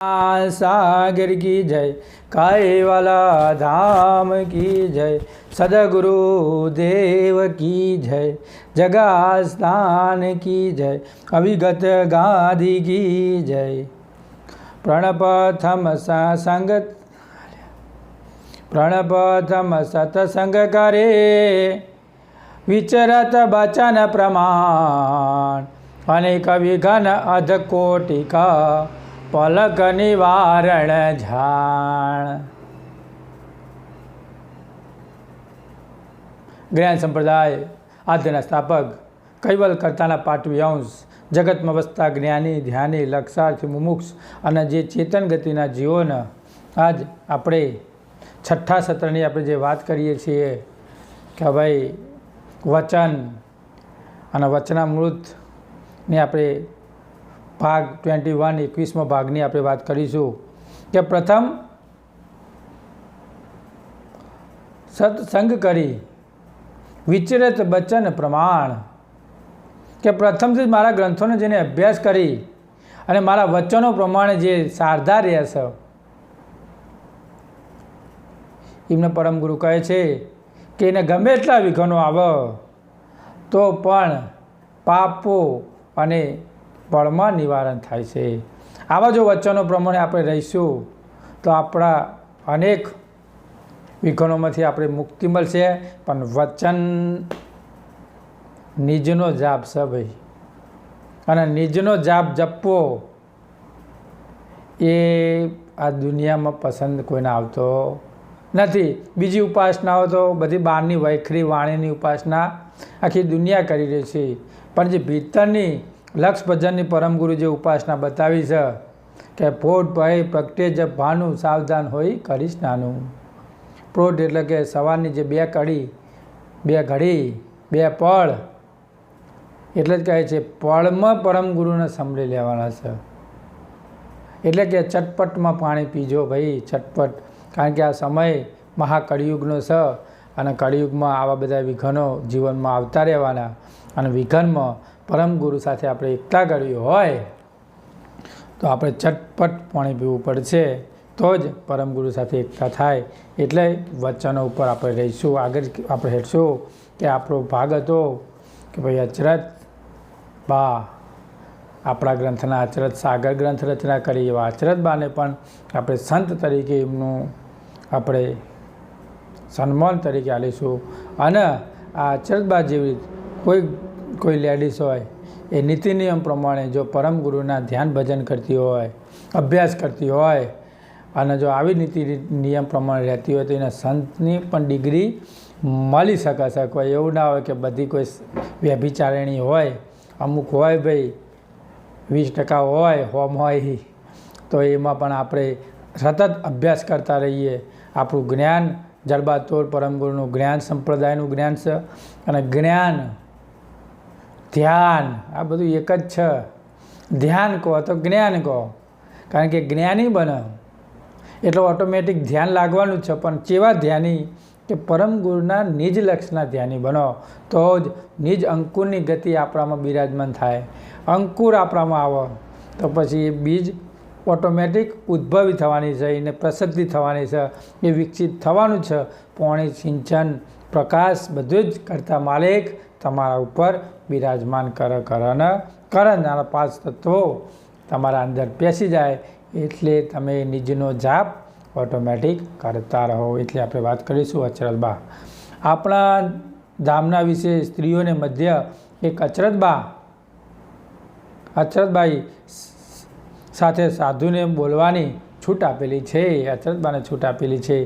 સાગર કી જય કાયવાલા ધામ કી જય સદગુરુ દેવ કી જય જગાસ્થાન કી જય અવિગત ગાંધી કી જય પ્રણપથમ સંગત પ્રણપથમ સતસંગ કરે વિચરત બચન પ્રમાણ અનેક વિઘન અધ કોટિકા પલક નિવારણ ઝાણ જ્ઞાન સંપ્રદાય આદ્યના સ્થાપક, કૈવલ કરતાના પાટવી અંશ, જગતમાં વસતા જ્ઞાની, ધ્યાની, લક્ષાર્થી, મુમુક્ષ અને જે ચેતન ગતિના જીવોને આજ આપણે છઠ્ઠા સત્રની આપણે જે વાત કરીએ છીએ કે ભાઈ વચન અને વચનામૃતની આપણે ભાગ ટ્વેન્ટી વન એકવીસમો ભાગની આપણે વાત કરીશું કે પ્રથમ સત્સંગ કરી વિચરિત બચન પ્રમાણ કે પ્રથમથી જ મારા ગ્રંથોને જેને અભ્યાસ કરી અને મારા વચનો પ્રમાણે જે સારધા રહ્યા છે, એમને પરમ ગુરુ કહે છે કે એને ગમે એટલા વિઘનો આવે, તો પણ પાપો અને પળમાં નિવારણ થાય છે. આવા જો વચનો પ્રમાણે આપણે રહીશું, તો આપણા અનેક વિઘ્નોમાંથી આપણે મુક્તિ મળશે. પણ વચન નિજનો જાપ છે ભાઈ. અને નિજનો જાપ જપવો એ આ દુનિયામાં પસંદ કોઈને આવતો નથી. બીજી ઉપાસનાઓ તો બધી બહારની વૈખરી વાણીની ઉપાસના આખી દુનિયા કરી રહી છે. પણ જે ભીતરની લક્ષ ભજનની પરમગુરુ જે ઉપાસના બતાવી છે કે પોટ ભય પ્રગટે જ ભાનું સાવધાન હોય કરીશ નાનું. પ્રોઢ એટલે કે સવારની જે બે કડી, બે ઘડી, બે પળ, એટલે જ કહે છે, પળમાં પરમ ગુરુને સંભળી લેવાના છે. એટલે કે ચટપટમાં પાણી પીજો ભાઈ, ચટપટ. કારણ કે આ સમય મહાકળિયુગનો છે અને કળિયુગમાં આવા બધા વિઘનો જીવનમાં આવતા રહેવાના અને વિઘ્નમાં પરમ ગુરુ સાથે આપણે એકતા કરવી હોય, તો આપણે ચટપટ પાણી પીવું પડશે. તો જ પરમ ગુરુ સાથે એકતા થાય. એટલે વચનો ઉપર આપણે રહીશું. આગળ આપણે હેઠશું કે આપણો ભાગ હતો કે ભાઈ અચરત બા, આપણા ગ્રંથના અચરત સાગર ગ્રંથ રચના કરી એવા અચરત બાને પણ આપણે સંત તરીકે એમનું આપણે સન્માન તરીકે આલીશું. અને આ અચરત બા જેવી કોઈ કોઈ લેડીઝ હોય, એ નીતિ નિયમ પ્રમાણે જો પરમ ગુરુના ધ્યાન ભજન કરતી હોય, અભ્યાસ કરતી હોય, અને જો આવી નીતિ નિયમ પ્રમાણે રહેતી હોય તો એને સંતની પણ ડિગ્રી મળી શકે કોઈ એવું ના હોય કે બધી કોઈ વ્યભિચારણી હોય, અમુક હોય ભાઈ, વીસ ટકા હોય, હોમ હોય તો એમાં પણ આપણે સતત અભ્યાસ કરતા રહીએ. આપણું જ્ઞાન જડબાતોર પરમગુરુનું જ્ઞાન, સંપ્રદાયનું જ્ઞાન છે. અને જ્ઞાન ધ્યાન, આ બધું એક જ છે. ધ્યાન કહો તો જ્ઞાન કહો. કારણ કે જ્ઞાની બને. એટલે ઓટોમેટિક ધ્યાન લાગવાનું છે, પણ કેવા ધ્યાની? કે પરમ ગુરુના નિજ લક્ષના ધ્યાની બનો. તો જ નિજ અંકુરની ગતિ આપણામાં બિરાજમાન થાય. અંકુર આપણામાં આવે. તો પછી એ બીજ ઓટોમેટિક ઉદ્ભવી થવાની છે, એને પ્રસિદ્ધિ થવાની છે, એ વિકસિત થવાનું છે. પોણી સિંચન પ્રકાશ બધું જ કરતા માલિક તમારા ઉપર બિરાજમાન કર કરન કરન આના પાંચ તત્વો તમારા અંદર બેસી જાય એટલે તમે નિજનો જાપ ઓટોમેટિક કરતા રહો. એટલે આપણે વાત કરીશું અચરતબા આપણા ધામના વિશે સ્ત્રીઓને મધ્ય એક અચરતબા અચરતબાઈ સાથે સાધુને બોલવાની છૂટ આપેલી છે. અચરતબાને છૂટ આપેલી છે.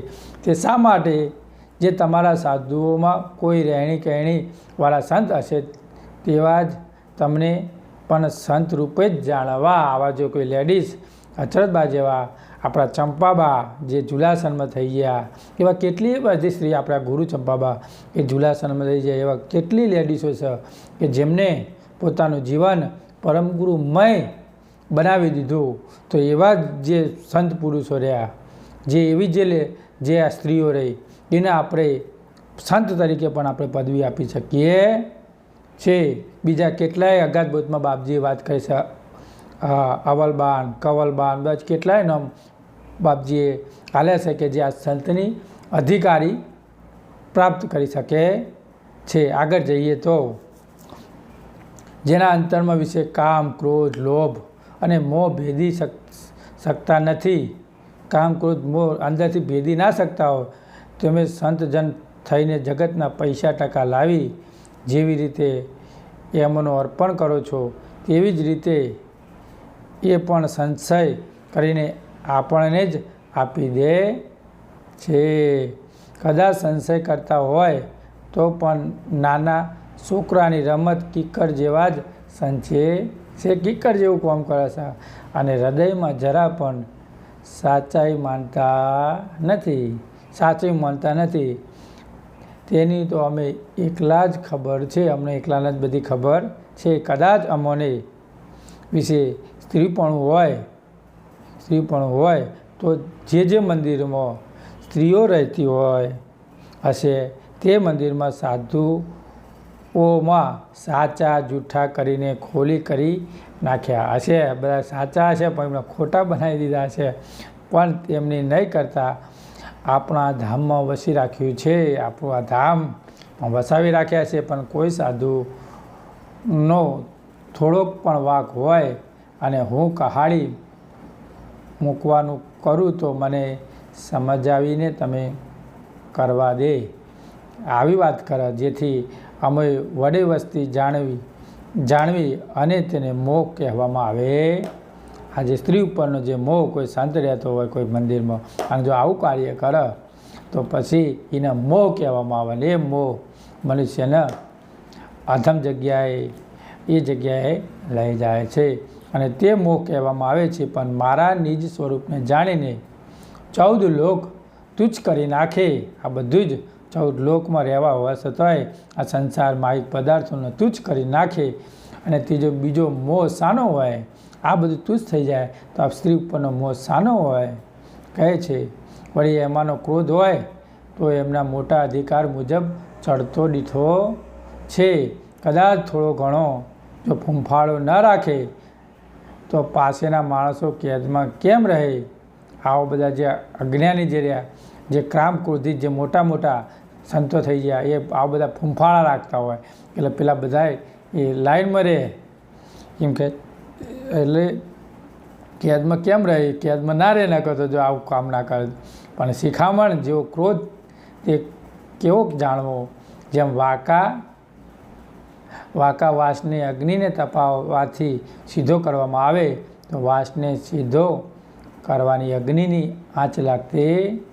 તે શા માટે જે તમારા સાધુઓમાં કોઈ રહેણી કહેણીવાળા સંત હશે, તેવા જ તમને પણ સંત રૂપે જ જાણવા. આવા જો કોઈ લેડીઝ અચરતબા જેવા આપણા ચંપાબા જે ઝુલાસનમાં થઈ ગયા, એવા કેટલી બધી સ્ત્રી આપણા ગુરુ ચંપાબા એ ઝુલાસનમાં થઈ જાય એવા કેટલી લેડીઝો છે કે જેમને પોતાનું જીવન પરમગુરુમય બનાવી દીધું. તો એવા જ જે સંત પુરુષો રહ્યા, જે એવી જે લે, જે આ સ્ત્રીઓ રહી એને આપણે સંત તરીકે પણ આપણે પદવી આપી શકીએ છે બીજા કેટલાય અગાધભૂતમાં બાપજીએ વાત કરી છે અવલબાન, કવલબાન બસ કેટલાય નામ બાપજીએ આલ્યા છે કે જે આ સંતની અધિકારી પ્રાપ્ત કરી શકે છે. આગળ જઈએ તો, જેના અંતરમાં વિશે કામ, ક્રોધ, લોભ અને મોહ ભેદી શક, શકતા નથી. કામ, ક્રોધ, મોહ અંદરથી ભેદી ના શકતા હો તમે સંતજન થઈને જગતના પૈસા ટકા લાવી જેવી રીતે એમનો અર્પણ કરો છો, તેવી જ રીતે એ પણ સંશય કરીને આપણને જ આપી દે છે. કદાચ સંશય કરતા હોય તો પણ નાના છોકરાની રમત કિકર જેવા જ સંચે છે. કિકર જેવું કામ કરે છે અને હૃદયમાં જરા પણ સાચાઈ માનતા નથી. સાચી માનતા નથી. તેની તો અમે એકલા જ ખબર છે, અમને એકલાને જ બધી ખબર છે. કદાચ અમોને વિશે સ્ત્રીપણું હોય સ્ત્રીપણું હોય, તો જે જે મંદિરમાં સ્ત્રીઓ રહેતી હોય, હશે તે મંદિરમાં સાધુઓમાં સાચા જૂઠા કરીને ખોલી કરી નાખ્યા હશે. બધા સાચા હશે પણ એમને ખોટા બનાવી દીધા છે પણ તેમની નહીં કરતા આપણા ધામમાં વસી રાખ્યું છે, આપણું આ ધામ વસાવી રાખ્યા છે, પણ કોઈ સાધુનો થોડોક પણ વાક હોય અને હું કહાડી મૂકવાનું કરું તો મને સમજાવીને તમે કરવા દે. આવી વાત કરે, જેથી અમે વડે વસ્તી જાણવી જાણવી અને તેને મોહ કહેવામાં આવે. આજે સ્ત્રી ઉપરનો જે મોહ કોઈ શાંત રહેતો હોય કોઈ મંદિરમાં અને જો આવું કાર્ય કરે, તો પછી એને મોહ કહેવામાં આવે ને એ મોહ મનુષ્યને અધમ જગ્યાએ, એ જગ્યાએ લઈ જાય છે. અને તે મોહ કહેવામાં આવે છે, પણ મારા નિજ સ્વરૂપને જાણીને ચૌદ લોક તુચ્છ કરી નાખે. આ બધું જ ચૌદ લોકમાં રહેવા હોવા છતાંય આ સંસાર માહિક પદાર્થોને તુચ્છ કરી નાખે. અને ત્રીજો બીજો મોહ સાનો હોય આ બધું તુચ્છ થઈ જાય. તો આ સ્ત્રી ઉપરનો મોહ સાનો હોય. કહે છે, વળી એમાંનો ક્રોધ હોય, તો એમના મોટા અધિકાર મુજબ ચડતો દીઠો છે. કદાચ થોડો ઘણો. જો ફૂંફાળો ન રાખે, તો પાસેના માણસો કેદમાં કેમ રહે? આવો બધા જે અજ્ઞાની જે રહ્યા, જે ક્રામ ક્રોધિત જે મોટા મોટા સંતો થઈ ગયા, એ આ બધા ફૂંફાળા રાખતા હોય. એટલે પેલા બધા એ લાઈનમાં રહે. કેમ કે એટલે કેદમાં કેમ રહે? કેદમાં ના રહે ના કરતો જો આવું કામ ના કરે. પણ શિખામણ જેવો ક્રોધ, તે કેવો જાણવો? જેમ વાંકા વાંકા વાસને અગ્નિને તપાવવાથી સીધો કરવામાં આવે, તો વાસને સીધો કરવાની અગ્નિની આંચ લાગતી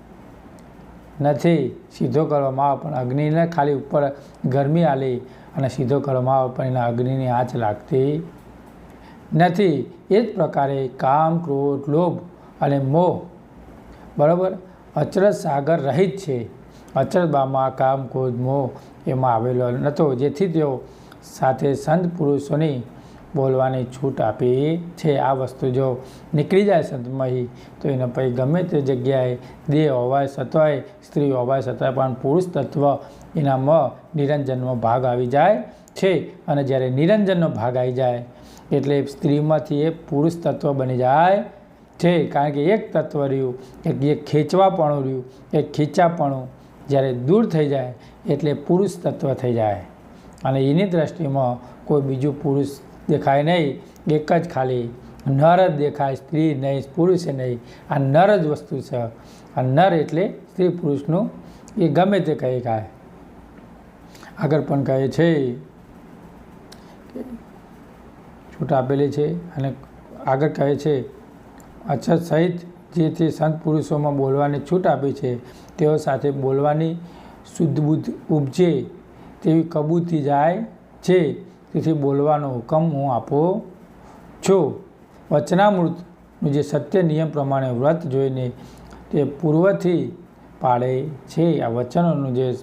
નથી. સીધો કરવામાં આવે, પણ અગ્નિને ખાલી ઉપર ગરમી આલી અને સીધો કરવામાં આવે, પણ એના અગ્નિની આંચ લાગતી નથી. એ જ પ્રકારે કામ, ક્રોધ, લોભ અને મોહ, બરાબર? અચરજ સાગર રહિત છે. અચરબામાં કામ, ક્રોધ, મોહ એમાં આવેલો નહોતો જેથી તેઓ સાથે સંત પુરુષોની બોલવાની છૂટ આપી છે. આ વસ્તુ જો નીકળી જાય સંતમહી તો એને પછી ગમે તે જગ્યાએ દેહ હોવાય, સતવાય સ્ત્રી હોવાય, સતવાય, પણ પુરુષ તત્વ એનામાં નિરંજનનો ભાગ આવી જાય છે. અને જ્યારે નિરંજનનો ભાગ આવી જાય એટલે સ્ત્રીમાંથી એ પુરુષ તત્વ બની જાય છે. કારણ કે એક તત્વ રહ્યું, એક જે ખેંચવાપણું રહ્યું, એ ખીચાપણું જ્યારે દૂર થઈ જાય એટલે પુરુષ તત્વ થઈ જાય. અને એની દ્રષ્ટિમાં કોઈ બીજું પુરુષ દેખાય નહીં. એક જ ખાલી નર જ દેખાય, સ્ત્રી નહીં, પુરુષ નહીં. આ નર જ વસ્તુ છે. આ નર એટલે સ્ત્રી પુરુષનું એ ગમે તે કહી કાય આગળ પણ કહે છે છૂટ આપેલી છે અને આગળ કહે છે અછત સહિત જે તે સંત પુરુષોમાં બોલવાની છૂટ આપી છે, તેઓ સાથે બોલવાની શુદ્ધ બુદ્ધ ઉપજે તેવી કબૂતી જાય છે, તેથી બોલવાનો હુકમ હું આપો છું. વચનામૃતનું જે સત્ય નિયમ પ્રમાણે વ્રત જોઈને તે પૂર્વથી પાળે છે. આ વચનોનું જે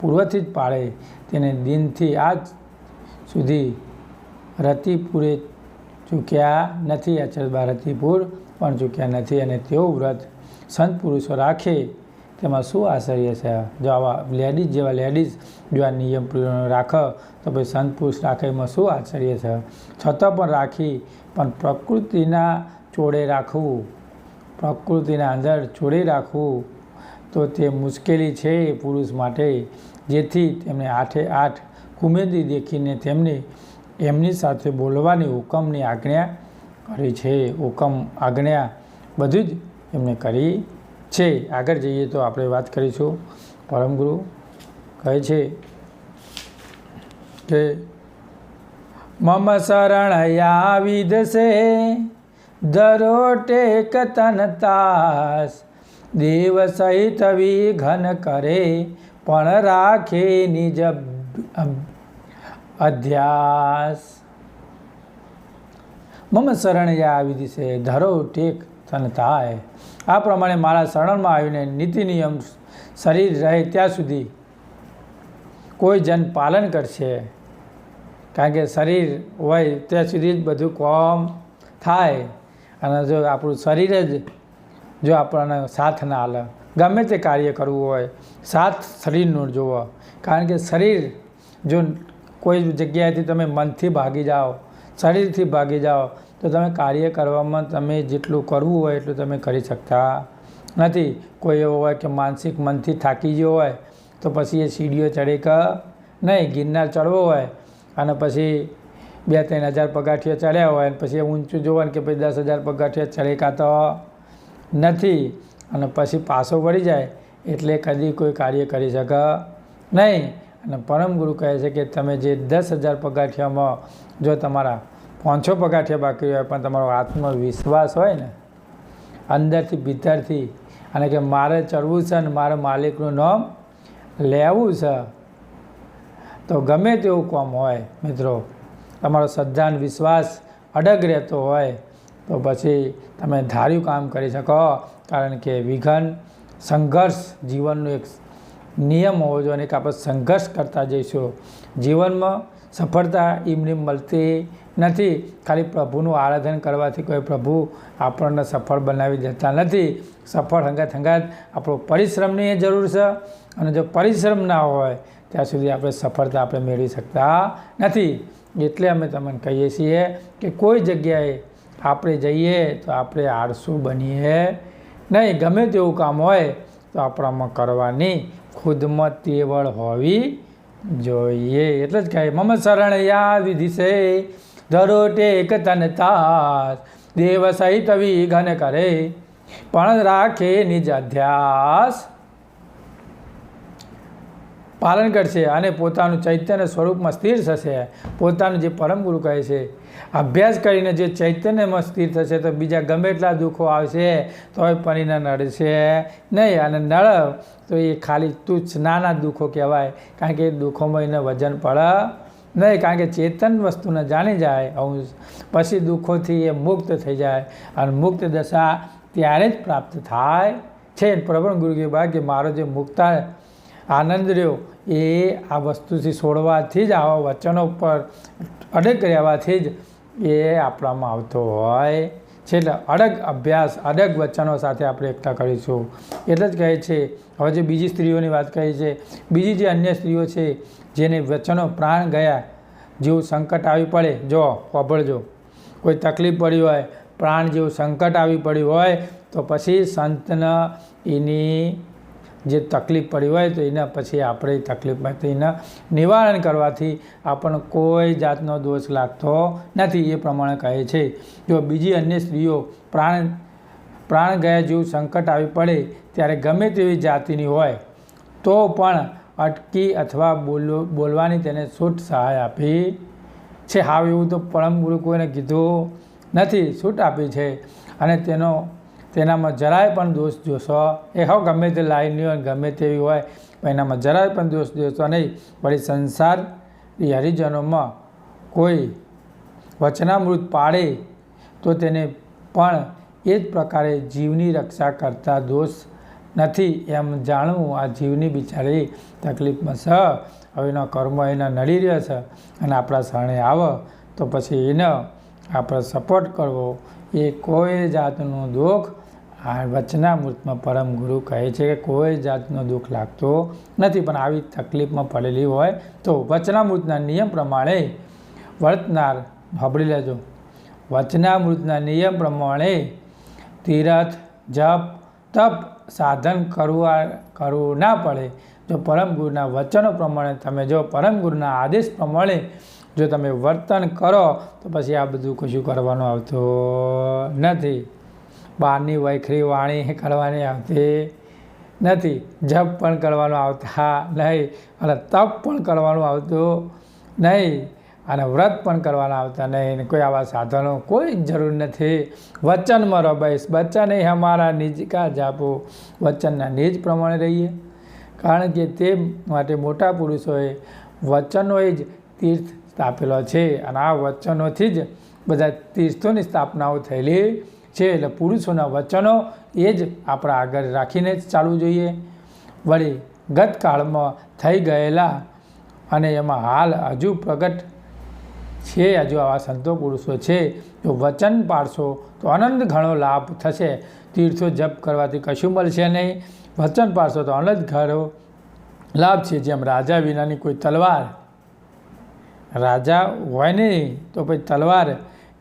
પૂર્વથી જ પાળે તેને દિનથી આજ સુધી રતિપુરે ચૂક્યા નથી અચરબા રતિપુર પણ ચૂક્યા નથી અને તેઓ વ્રત સંત પુરુષો રાખે. તેમાં શું આશ્ચર્ય છે? જો આવા લેડીઝ જેવા લેડીઝ જો આ નિયમ રાખે, તો ભાઈ સંત પુરુષ રાખે એમાં શું આશ્ચર્ય છે? છતાં પણ રાખી, પણ પ્રકૃતિના ચોડે રાખવું, પ્રકૃતિના અંદર ચોડે રાખવું, તો તે મુશ્કેલી છે પુરુષ માટે. જેથી તેમને આઠે આઠ કુમેદી દેખીને તેમને એમની સાથે બોલવાની હુકમની આજ્ઞા કરી છે. હુકમ, આજ્ઞા બધું જ એમને કરી છે. આગળ જઈએ તો આપણે વાત કરીશું. પરમગુરુ કહે છે કે, મમ શરણયા વિધશે ધરો ટેક તન તાસ, દેવ સહિત વિઘન કરે, પણ રાખે નિજ અધ્યાસ. મમ શરણયા આવી દિશે, ધરો ટેક તન થાય આ પ્રમાણે મારા શરણમાં આવીને નીતિ નિયમ શરીર રહે ત્યાં સુધી કોઈ જન પાલન કરશે. કારણ કે શરીર હોય ત્યાં સુધી જ બધું કોમ થાય. અને જો આપણું શરીર જ, જો આપણને સાથ ના હાલે ગમે તે કાર્ય કરવું હોય, સાથ શરીરનું જોવો. કારણ કે શરીર જો કોઈ જગ્યાએથી તમે મનથી ભાગી જાઓ, શરીરથી ભાગી જાઓ, તો તમે કાર્ય કરવામાં તમે જેટલું કરવું હોય એટલું તમે કરી શકતા નથી. કોઈ એવો હોય કે માનસિક મનથી થાકી ગયો હોય, તો પછી એ સીડીઓ ચડે કે નહીં, ગિરનાર ચડવો હોય અને પછી બે ત્રણ હજાર પગાઠિયા ચડ્યા હોય અને પછી ઊંચું જોવાનું કે પછી દસ હજાર પગાઠિયા ચડે કાતો નથી અને પછી પાછો વળી જાય એટલે કદી કોઈ કાર્ય કરી શકે નહીં. અને પરમ ગુરુ કહે છે કે તમે જે દસ હજાર પગાઠિયામાં જો તમારા પાંચસો પગાઠિયા બાકી હોય પણ તમારો આત્મવિશ્વાસ હોય ને, અંદરથી ભીતરથી, અને કે મારે ચડવું છે અને મારે માલિકનું નામ લેવું છે, તો ગમે તેવું કોમ હોય મિત્રો. તમારો શ્રદ્ધાન વિશ્વાસ અડગ રહેતો હોય, તો પછી તમે ધાર્યું કામ કરી શકો. કારણ કે વિઘન, સંઘર્ષ જીવનનું એક નિયમ હોવો જોઈએ અને આપણે સંઘર્ષ કરતા જઈશું. જીવનમાં સફળતા એમની મળતી નથી. ખાલી પ્રભુનું આરાધન કરવાથી કોઈ પ્રભુ આપણને સફળ બનાવી દેતા નથી. સફળ હંગાત હંગાત આપણો પરિશ્રમની જરૂર છે. અને જો પરિશ્રમ ના હોય, ત્યાં સુધી આપણે સફળતા આપણે મેળવી શકતા નથી. એટલે અમે તમને કહીએ છીએ કે કોઈ જગ્યાએ આપણે જઈએ તો આપણે આળસુ બનીએ નહીં. ગમે તેવું કામ હોય તો આપણામાં કરવાની ખુદમાં તેવળ હોવી જોઈએ. એટલે જ કહે, મમ શરણ યા વિધિ છે ધરો ટેક તન દેવ સહિત વિઘન કરે. પણ રાખે નિજ અધ્યાસ પાલન કરશે અને પોતાનું ચૈતન્ય સ્વરૂપમાં સ્થિર થશે. પોતાનું જે પરમ ગુરુ કહે છે, અભ્યાસ કરીને જે ચૈતન્યમાં સ્થિર થશે તો બીજા ગમે એટલા દુઃખો આવશે, તોય પરીને નડશે નહીં. અને નળ તો એ ખાલી તુચ્છ નાના દુઃખો કહેવાય, કારણ કે દુઃખોમાં એને વજન પડે નહીં, કારણ કે ચેતન વસ્તુને જાણી જાય અંશ, પછી દુઃખોથી એ મુક્ત થઈ જાય અને મુક્ત દશા ત્યારે જ પ્રાપ્ત થાય. છે પ્રભણ ગુરુ કે કે મારો જે મુક્તા આનંદ રહ્યો એ આ વસ્તુથી છોડવાથી જ, આવા વચનો પર અડગ રહેવાથી જ એ આપણામાં આવતો હોય. છે એટલે અડગ અભ્યાસ, અડગ વચનો સાથે આપણે એકઠા કરીશું. એટલે જ કહે છે, હવે જે બીજી સ્ત્રીઓની વાત કહી છે, બીજી જે અન્ય સ્ત્રીઓ છે, જેને વચનો પ્રાણ ગયા, જેવું સંકટ આવી પડે, જો, વાપરજો. કોઈ તકલીફ પડી હોય, પ્રાણ જેવું સંકટ આવી પડ્યું હોય, તો પછી સંતના એની જે તકલીફ પડી હોય તો એના પછી આપણે તકલીફમાં તકલીફમાંથી એના નિવારણ કરવાથી આપણને કોઈ જાતનો દોષ લાગતો નથી, એ પ્રમાણે કહે છે. જો બીજી અન્ય સ્ત્રીઓ પ્રાણ પ્રાણ ગયા જેવું સંકટ આવી પડે ત્યારે ગમે તેવી જાતિની હોય, તો પણ અટકી અથવા બોલો, બોલવાની તેને છૂટ સહાય આપી છે. હાવ એવું તો પરમ ગુરુ કોઈને કીધું નથી, છૂટ આપી છે. અને તેનો તેનામાં જરાય પણ દોષ જોશો. એ હો, ગમે તે લાઈનની હોય, ગમે તેવી હોય એનામાં જરાય પણ દોષ જોશો નહીં. વળી સંસાર એ હરિજનોમાં કોઈ વચનામૃત પાડે તો તેને પણ એ જ પ્રકારે જીવની રક્ષા કરતા દોષ નથી એમ જાણવું આ જીવની બિચારી તકલીફમાં છે. હવે એનો કર્મ એના નડી રહ્યા છે અને આપણા શરણે આવે તો પછી એને આપણે સપોર્ટ કરવો. એ કોઈ જાતનું દુઃખ આ વચનામૃતમાં પરમ ગુરુ કહે છે કે કોઈ જાતનો દુઃખ લાગતો નથી, પણ આવી તકલીફમાં પડેલી હોય તો વચનામૃતના નિયમ પ્રમાણે વર્તનાર સાંભળી લેજો. વચનામૃતના નિયમ પ્રમાણે તીરથ, જપ, તપ સાધન કરવા કરવું ના પડે. જો પરમ ગુરુના વચનો પ્રમાણે તમે જો, પરમ ગુરુના આદેશ પ્રમાણે જો તમે વર્તન કરો, તો પછી આ બધું કશું કરવાનું આવતું નથી. બહારની વૈખરી વાણી કરવાની આવતી નથી. જપ પણ કરવાનું આવતા નહીં અને તપ પણ કરવાનું આવતું નહીં અને વ્રત પણ કરવાના આવતા નહીં. કોઈ આવા સાધનો કોઈ જરૂર નથી. વચનમાં બસ. વચન એ અમારા નિજ કા જાપો. વચનના નિજ પ્રમાણે રહીએ. કારણ કે તે માટે મોટા પુરુષોએ વચનોએ જ તીર્થ સ્થાપેલો છે. અને આ વચનોથી જ બધા તીર્થોની સ્થાપનાઓ થયેલી છે એટલે પુરુષોના વચનો એ જ આપણા આગળ રાખીને જ ચાલવું જોઈએ. વળી ગતકાળમાં થઈ ગયેલા અને એમાં હાલ હજુ પ્રગટ છે, હજુ આવા સંતો પુરુષો છે, જો વચન પાડશો તો અનંત ઘણો લાભ થશે. તીર્થો જપ કરવાથી કશું મળશે નહીં. વચન પાડશો તો અનંત ઘણો લાભ છે. જેમ રાજા વિનાની કોઈ તલવાર, રાજા હોય નહીં, તો પછી તલવાર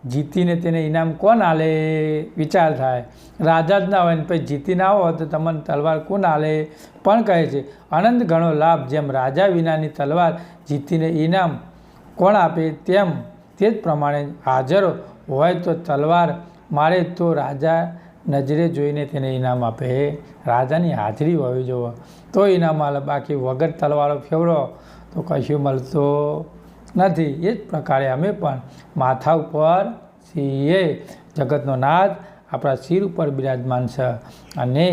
જીતીને તેને ઇનામ કોણ આલે? વિચાર થાય. રાજા જ ના હોય ને પછી જીતી ના હોય તો તમને તલવાર કોણ આલે? પણ કહે છે, અનંત ઘણો લાભ જેમ રાજા વિનાની તલવાર જીતીને ઇનામ કોણ આપે તેમ તે જ પ્રમાણે હાજર હોય તો તલવાર મારે તો રાજા નજરે જોઈને તેને ઇનામ આપે. રાજાની હાજરી હોવી જોવો. તો ઇનામ આલે. બાકી વગર તલવારો ફેવરો તો કશું મળતું નથી, એ જ પ્રકારે અમે પણ માથા ઉપર છીએ. જગતનો નાથ આપણા શિર ઉપર બિરાજમાન છે અને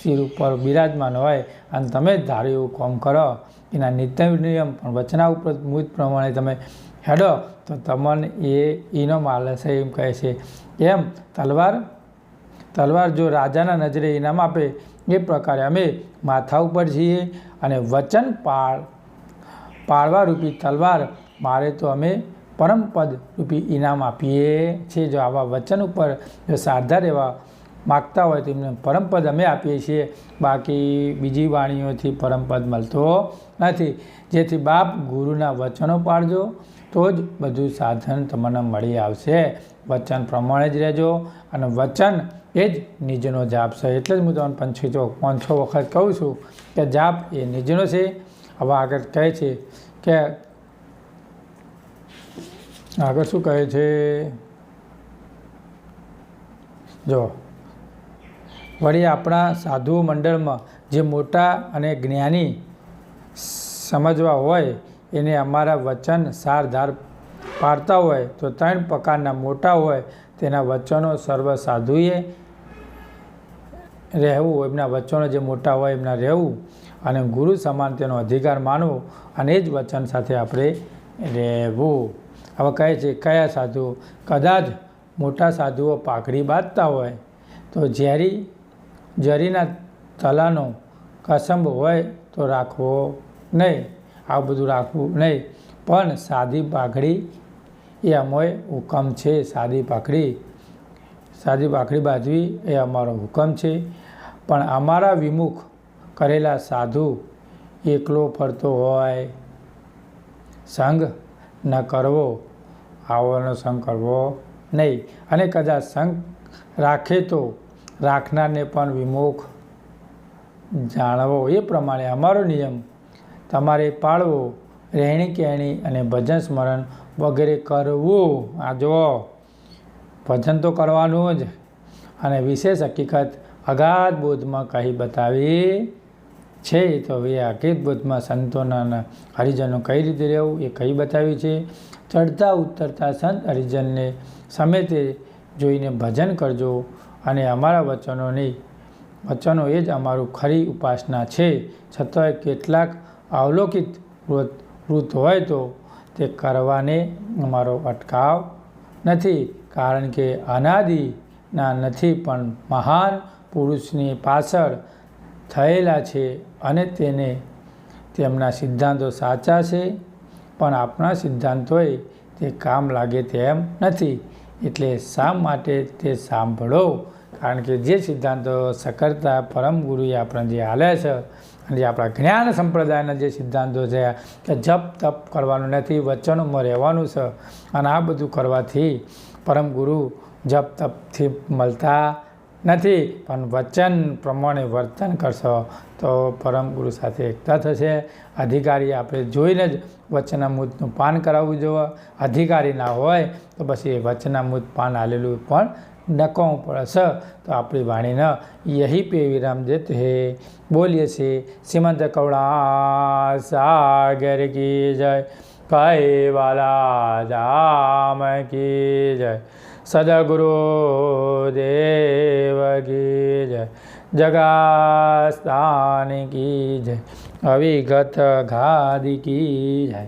શિર ઉપર બિરાજમાન હોય અને તમે જ ધાર્યું એવું કોમ કરો. એના નિત્ય નિયમ પણ વચના ઉપર મુજ પ્રમાણે તમે હેડો, તો તમને એ એનો માલ હશે એમ કહે છે. એમ તલવાર તલવાર જો રાજાના નજરે ઇનામ આપે, એ પ્રકારે અમે માથા ઉપર છીએ અને વચન પાળ, પાળવા રૂપી તલવાર મારે તો અમે પરમપદ રૂપી ઇનામ આપીએ છીએ. જો આવા વચન ઉપર જો સારધા રહેવા માગતા હોય તો એમને પરમપદ અમે આપીએ છીએ. બાકી બીજી વાણીઓથી પરમપદ મળતો નથી. જેથી બાપ ગુરુના વચનો પાડજો તો જ બધું સાધન તમને મળી આવશે. વચન પ્રમાણે જ રહેજો અને વચન એ જ નિજનો જાપ છે. એટલે જ હું તમને પંચો પાંચ છ વખત કહું છું કે જાપ એ નિજનો છે. હવે આગળ કહે છે કે આગળ શું કહે છે? જો. વળી આપણા સાધુ મંડળમાં જે મોટા અને જ્ઞાની સમજવા હોય, એને અમારા વચન સારધાર પાડતા હોય, તો ત્રણ પ્રકારના મોટા હોય, તેના વચનો સર્વ સાધુએ રહેવું એમના વચનો જે મોટા હોય, એમના રહેવું. અને ગુરુ સમાન તેનો અધિકાર માનવો અને એ જ વચન સાથે આપણે રહેવું. હવે કહે છે, કયા સાધુઓ? કદાચ મોટા સાધુઓ પાઘડી બાંધતા હોય તો ઝેરી, ઝેરીના તલાનો કસંબ હોય તો રાખવો નહીં. આવું બધું રાખવું નહીં. પણ સાદી પાઘડી એ અમોય હુકમ છે. સાદી પાઘડી સાદી પાઘડી બાંધવી એ અમારો હુકમ છે. પણ અમારા વિમુખ કરેલા સાધુ એકલો ફરતો હોય, સંઘ ન કરવો, આવવાનો સંગ કરવો નહીં. અને કદાચ સંગ રાખે તો રાખનારને પણ વિમુખ જાણવો. એ પ્રમાણે અમારો નિયમ, તમારે પાળવો, રહેણી કહેણી અને ભજન સ્મરણ વગેરે કરવું. આ જુઓ, ભજન તો કરવાનું જ. અને વિશેષ હકીકત અગાધ બોધમાં કહી બતાવી છે તો હવે આ અગેધ બોધમાં સંતોના હરિજનો કઈ રીતે રહેવું એ કહી બતાવ્યું છે. ચડતા ઉતરતા સંત હરિજનને સમેતે જોઈને ભજન કરજો અને અમારા વચનોની વચનો એ જ અમારું ખરી ઉપાસના છે. છતાંય કેટલાક અવલોકિત વૃત હોય તો તે કરવાને અમારો અટકાવ નથી. કારણ કે અનાદિના નથી પણ મહાન પુરુષની પાછળ થયેલા છે. અને તેને તેમના સિદ્ધાંતો સાચા છે, પણ આપણા સિદ્ધાંતોએ તે કામ લાગે તેમ નથી. એટલે શા માટે તે સાંભળો? કારણ કે જે સિદ્ધાંતો સકર્તા પરમ ગુરુએ આપણને જે હાલે છે અને જે આપણા જ્ઞાન સંપ્રદાયના જે સિદ્ધાંતો છે કે જપ તપ કરવાનું નથી, વચનોમાં રહેવાનું છે અને આ બધું કરવાથી પરમ ગુરુ જપ તપથી મળતા નથી, પણ વચન પ્રમાણે વર્તન કરશો, તો પરમ ગુરુ સાથે એકતા થશે. અધિકારી આપણે જોઈને જ વચનામૃતનું પાન કરાવવું જોઈએ. અધિકારી ના હોય, તો પછી એ વચનામૃત પાન આલેલું પણ નકામું પડશે. તો આપણી વાણીને યહી પે વિરામ દેત હે. બોલીએ છીએ, શ્રીમંત કવડા સાગર કી જય, કૈવાલા ધામ કી જય. સદગુરુ દેવ કી જય જગાસ્તાન કી જય અવિગત ગાદી કી જય